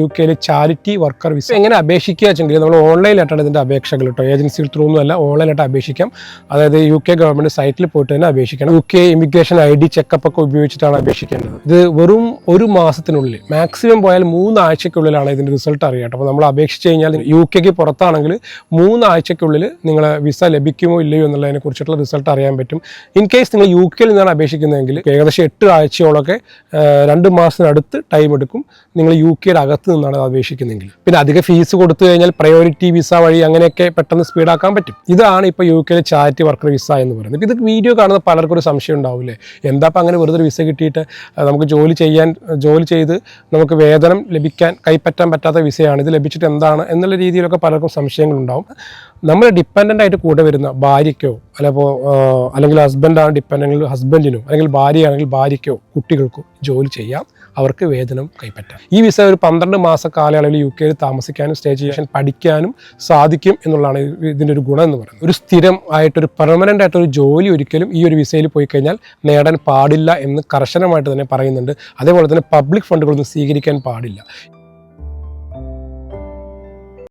U കെയിലെ charity worker visa എങ്ങനെ അപേക്ഷിക്കുക വെച്ചെങ്കിൽ നമ്മൾ ഓൺലൈനായിട്ടാണ് ഇതിന്റെ അപേക്ഷകൾ കേട്ടോ. ഏജൻസികൾ ത്രൂ ഒന്നും അല്ല ഓൺലൈനായിട്ട് അപേക്ഷിക്കാം. അതായത് യു കെ ഗവൺമെന്റ് സൈറ്റിൽ പോയിട്ട് തന്നെ അപേക്ഷിക്കണം. U K immigration I D checkup ഒക്കെ ഉപയോഗിച്ചിട്ടാണ് അപേക്ഷിക്കേണ്ടത്. ഇത് വെറും ഒരു മാസത്തിനുള്ളിൽ മാക്സിമം പോയാൽ മൂന്നാഴ്ചയ്ക്കുള്ളിലാണ് ഇതിന്റെ റിസൾട്ട് അറിയാട്ടോ അപ്പോൾ നമ്മൾ അപേക്ഷിച്ച് കഴിഞ്ഞാൽ യു കെക്ക് പുറത്താണെങ്കിൽ മൂന്നാഴ്ചയ്ക്കുള്ളിൽ നിങ്ങളെ വിസ ലഭിക്കുമോ ഇല്ലയോ എന്നുള്ളതിനെ കുറിച്ചിട്ടുള്ള റിസൾട്ട് അറിയാൻ പറ്റും. ഇൻ കേസ് നിങ്ങൾ യു കെയിൽ നിന്നാണ് അപേക്ഷിക്കുന്നതെങ്കിൽ ഏകദേശം എട്ട് ആഴ്ചയോളൊക്കെ രണ്ട് മാസത്തിനടുത്ത് ടൈം എടുക്കും. നിങ്ങൾ യു കെയുടെ അകത്ത് നിന്നാണ് അത് അപേക്ഷിക്കുന്നതെങ്കിൽ. പിന്നെ അധിക ഫീസ് കൊടുത്തു കഴിഞ്ഞാൽ പ്രയോറിറ്റി വിസ വഴി അങ്ങനെയൊക്കെ പെട്ടെന്ന് സ്പീഡാക്കാൻ പറ്റും. ഇതാണ് ഇപ്പോൾ യു കെയിലെ ചാരിറ്റി വർക്കർ വിസ എന്ന് പറയുന്നത്. ഇത് വീഡിയോ കാണുന്ന പലർക്കും ഒരു സംശയം ഉണ്ടാവില്ലേ? എന്താ ഇപ്പം അങ്ങനെ വെറുതെ ഒരു വിസ കിട്ടിയിട്ട് നമുക്ക് ജോലി ചെയ്യാൻ ജോലി ചെയ്ത് നമുക്ക് വേതനം ലഭിക്കാൻ കൈപ്പറ്റാൻ പറ്റാത്ത വിസയാണ് ഇത് ലഭിച്ചിട്ട് എന്താണ് എന്നുള്ള രീതിയിലൊക്കെ പലർക്കും സംശയങ്ങളുണ്ടാവും നമ്മൾ ഡിപ്പെൻഡന്റ് ആയിട്ട് കൂടെ വരുന്ന ഭാര്യയ്ക്കോ അല്ലെങ്കിൽ അല്ലെങ്കിൽ ഹസ്ബൻഡാണ് ഡിപ്പെൻഡ് അല്ലെങ്കിൽ ഹസ്ബൻഡിനോ അല്ലെങ്കിൽ ഭാര്യയാണെങ്കിൽ ഭാര്യയ്ക്കോ കുട്ടികൾക്കോ ജോലി ചെയ്യാം. അവർക്ക് വേതനം കൈപ്പറ്റാം. ഈ വിസ ഒരു പന്ത്രണ്ട് മാസ കാലയളവിൽ യു കെയിൽ താമസിക്കാനും സ്റ്റേ ചെയ്യാൻ പഠിക്കാനും സാധിക്കും എന്നുള്ളതാണ് ഇത് ഇതിന്റെ ഒരു ഗുണം എന്ന് പറയുന്നത്. ഒരു സ്ഥിരം ആയിട്ട് ആയിട്ടൊരു പെർമനന്റ് ആയിട്ടൊരു ജോലി ഒരിക്കലും ഈ ഒരു വിസയിൽ പോയി കഴിഞ്ഞാൽ നേടാൻ പാടില്ല എന്ന് കർശനമായിട്ട് തന്നെ പറയുന്നുണ്ട്. അതേപോലെ തന്നെ പബ്ലിക് ഫണ്ടുകളൊന്നും സ്വീകരിക്കാൻ പാടില്ല.